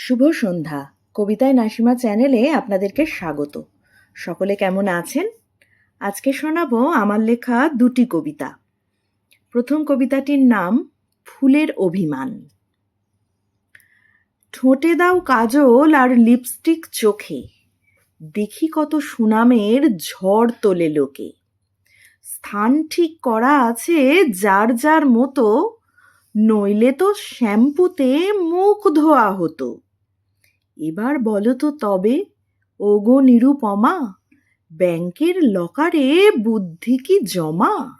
শুভ সন্ধ্যা। কবিতায় নাসিমা চ্যানেলে আপনাদেরকে স্বাগত। সকলে কেমন আছেন? আজকে শোনাবো আমার লেখা দুটি কবিতা। প্রথম কবিতাটির নাম, ফুলের অভিমান। ঠোঁটে দাও কাজল আর লিপস্টিক চোখে। দেখি কত সুনামের ঝড় তোলে লোকে। স্থান ঠিক করা আছে যার যার মতো, নইলে তো শ্যাম্পুতে মুখ ধোয়া হতো। এবার বলো তো তবে। ওগো নিরুপমা, ব্যাংকের লকারে বুদ্ধি কি জমা?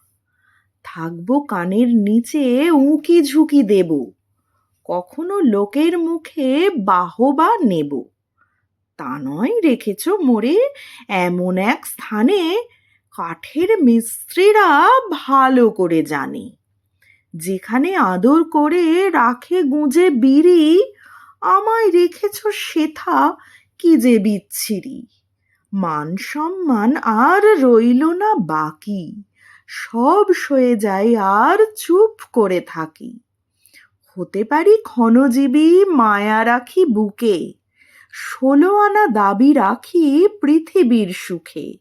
থাকব কানের নিচে, উঁকি ঝুঁকি দেব। কখনো লোকের মুখে বাহবা নেব। তা নয় রেখেছ মোরে, এমন এক স্থানে কাঠের মিস্ত্রিরা ভালো করে জানে। যেখানে আদর করে রাখে গুঁজে বিড়ি আমায় রেখেছ সেথা কি যে বিচ্ছিরি। মান সম্মান আর রইল না বাকি। সব সয়ে যায় আর চুপ করে থাকি। হতে পারি ক্ষণজীবী মায়া রাখি বুকে। ষোলো আনা দাবি রাখি পৃথিবীর সুখে।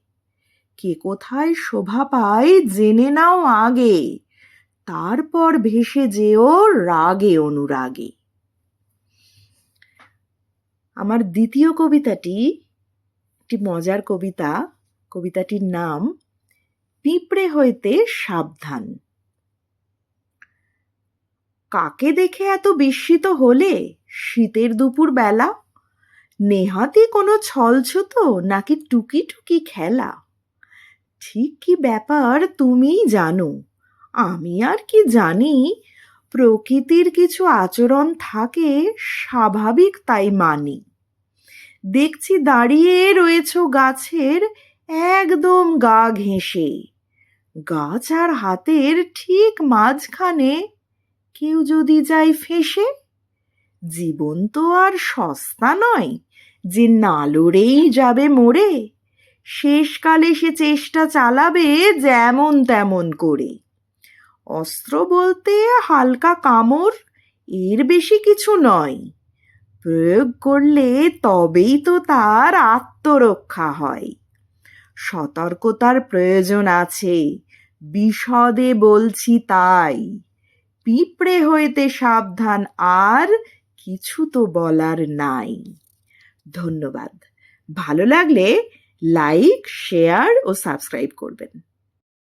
কে কোথায় শোভা পায় জেনে নাও আগে। তারপর ভেসে যেও রাগে অনুরাগে। আমার দ্বিতীয় কবিতাটি একটি মজার কবিতা, কবিতাটির নাম, পিঁপড়ে হইতে সাবধান। কাকে দেখে এত বিস্মিত হলে? শীতের দুপুর বেলা? নেহাতি কোনো ছলছুত নাকি টুকি টুকি খেলা? ঠিক কি ব্যাপার তুমিই জানো? আমি আর কি জানি? প্রকৃতির কিছু আচরণ থাকে, স্বাভাবিক তাই মানি। দেখছি দাঁড়িয়ে রয়েছ গাছের, একদম গা ঘেঁষে। গাছ আর হাতের ঠিক মাঝখানে কেউ যদি যায় ফেসে? জীবন তো আর সস্তা নয় যে না যাবে মোড়ে শেষকালে সে চেষ্টা চালাবে যেমন তেমন করে। অস্ত্র বলতে হালকা কামড়, এর বেশি কিছু নয়। প্রয়োগ করলে তবেই তো তার আত্মরক্ষা হয়। সতর্কতার প্রয়োজন আছে, বিশদে বলছি তাই। পিঁপড়ে হইতে সাবধান, আর কিছু তো বলার নাই। ধন্যবাদ। ভালো লাগলে লাইক, শেয়ার ও সাবস্ক্রাইব করবেন।